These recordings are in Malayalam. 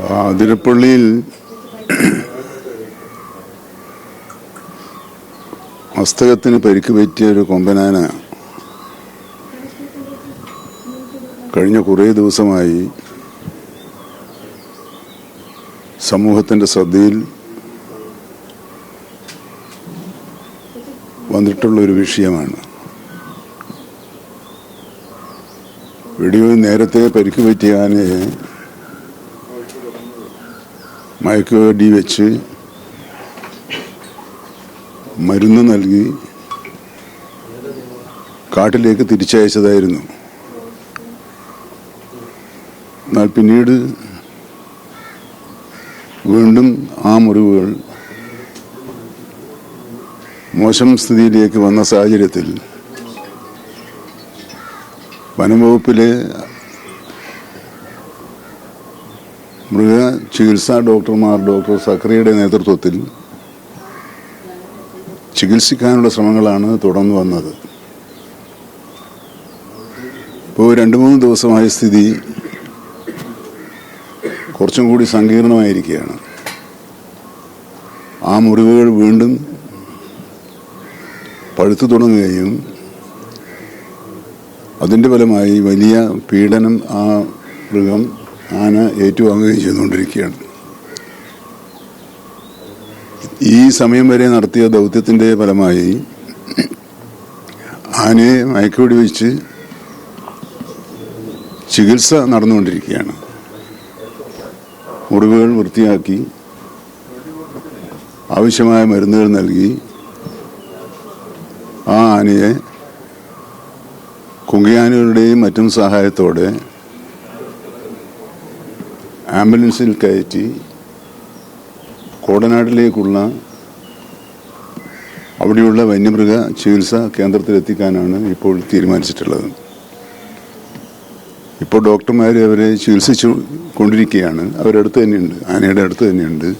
അതിരപ്പള്ളിയിൽ മസ്തകത്തിന് പരിക്ക് പറ്റിയ ഒരു കൊമ്പനാന കഴിഞ്ഞ കുറേ ദിവസമായി സമൂഹത്തിന്റെ ശ്രദ്ധയിൽ വന്നിട്ടുള്ള ഒരു വിഷയമാണ്. വെടിയോ നേരത്തെ പരിക്ക് പറ്റിയ ആനയെ മയക്കുവെടി വെച്ച് മരുന്ന് നൽകി കാട്ടിലേക്ക് തിരിച്ചയച്ചതായിരുന്നു. എന്നാൽ പിന്നീട് വീണ്ടും ആ മുറിവുകൾ മോശം സ്ഥിതിയിലേക്ക് വന്ന സാഹചര്യത്തിൽ വനംവകുപ്പിലെ മൃഗ ചികിത്സാ ഡോക്ടർമാർ ഡോക്ടർ സക്രിയുടെ നേതൃത്വത്തിൽ ചികിത്സിക്കാനുള്ള ശ്രമങ്ങളാണ് തുടർന്നു വന്നത്. ഇപ്പോൾ രണ്ട് മൂന്ന് ദിവസമായ സ്ഥിതി കുറച്ചും കൂടി സങ്കീർണമായിരിക്കുകയാണ്. ആ മുറിവുകൾ വീണ്ടും പഴുത്തു തുടങ്ങുകയും അതിന്റെ ഫലമായി വലിയ പീഡനം ആ മൃഗം ആന ഏറ്റുവാങ്ങുകയും ചെയ്തുകൊണ്ടിരിക്കുകയാണ് ഈ സമയം വരെ നടത്തിയ ദൗത്യത്തിന്റെ ഫലമായി ആനയെ മയക്കുവെടി വെച്ച് ചികിത്സ നടന്നുകൊണ്ടിരിക്കുകയാണ്. മുറിവുകൾ വൃത്തിയാക്കി ആവശ്യമായ മരുന്നുകൾ നൽകി ആ ആനയെ കുങ്കിയാനുകളുടെയും മറ്റും സഹായത്തോടെ ആംബുലൻസിൽ കയറ്റി കോടനാട്ടിലേക്കുള്ള അവിടെയുള്ള വന്യമൃഗ ചികിത്സാ കേന്ദ്രത്തിലെത്തിക്കാനാണ് ഇപ്പോൾ തീരുമാനിച്ചിട്ടുള്ളത്. ഇപ്പോൾ ഡോക്ടർമാർ അവരെ ചികിത്സിച്ചു കൊണ്ടിരിക്കുകയാണ്. അവരടുത്ത് തന്നെയുണ്ട്. ആനയുടെ അടുത്ത് തന്നെയുണ്ട്.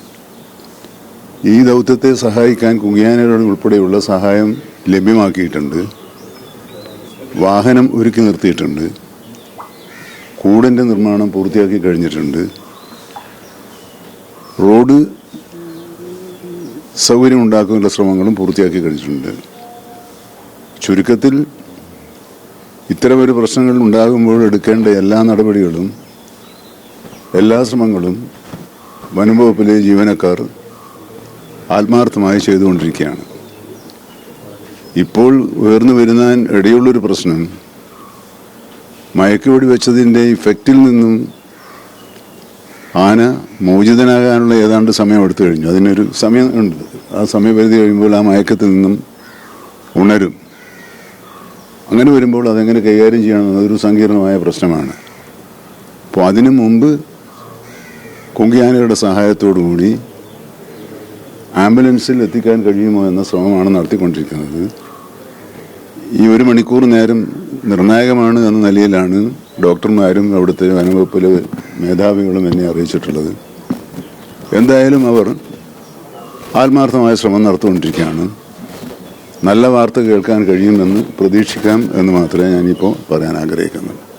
ഈ ദൗത്യത്തെ സഹായിക്കാൻ കുങ്ങിയാനയുടെ ഉൾപ്പെടെയുള്ള സഹായം ലഭ്യമാക്കിയിട്ടുണ്ട്. വാഹനം ഒരുക്കി നിർത്തിയിട്ടുണ്ട്. കൂടിന്റെ നിർമ്മാണം പൂർത്തിയാക്കി കഴിഞ്ഞിട്ടുണ്ട്. റോഡ് സൗകര്യം ഉണ്ടാക്കാനുള്ള ശ്രമങ്ങളും പൂർത്തിയാക്കി കഴിഞ്ഞിട്ടുണ്ട്. ചുരുക്കത്തിൽ ഇത്തരമൊരു പ്രശ്നങ്ങൾ ഉണ്ടാകുമ്പോൾ എടുക്കേണ്ട എല്ലാ നടപടികളും എല്ലാ ശ്രമങ്ങളും വനംവകുപ്പിലെ ജീവനക്കാർ ആത്മാർത്ഥമായി ചെയ്തുകൊണ്ടിരിക്കുകയാണ്. ഇപ്പോൾ ഉയർന്നു വരുന്ന ഇടയുള്ളൊരു പ്രശ്നം മയക്കുവെടി വെച്ചതിന്റെ ഇഫക്റ്റിൽ നിന്നും ആന മോചിതനാകാനുള്ള ഏതാണ്ട് സമയം എടുത്തു കഴിഞ്ഞു. അതിനൊരു സമയം ഉണ്ട്. ആ സമയപരിധി കഴിയുമ്പോൾ ആ മയക്കത്തിൽ നിന്നും ഉണരും. അങ്ങനെ വരുമ്പോൾ അതെങ്ങനെ കൈകാര്യം ചെയ്യണം അതൊരു സങ്കീർണമായ പ്രശ്നമാണ്. അപ്പോൾ അതിനു മുമ്പ് കുങ്കിയാനയുടെ സഹായത്തോടുകൂടി ആംബുലൻസിൽ എത്തിക്കാൻ കഴിയുമോ എന്ന ശ്രമമാണ് നടത്തിക്കൊണ്ടിരിക്കുന്നത്. ഈ ഒരു മണിക്കൂർ നേരം നിർണായകമാണ് എന്ന നിലയിലാണ് ഡോക്ടർമാരും അവിടുത്തെ വനംവകുപ്പിലെ മേധാവികളും എന്നെ അറിയിച്ചിട്ടുള്ളത്. എന്തായാലും അവർ ആത്മാർത്ഥമായ ശ്രമം നടത്തുകൊണ്ടിരിക്കുകയാണ് നല്ല വാർത്ത കേൾക്കാൻ കഴിയുമെന്ന് പ്രതീക്ഷിക്കാം എന്ന് മാത്രമേ ഞാനിപ്പോൾ പറയാൻ ആഗ്രഹിക്കുന്നുള്ളൂ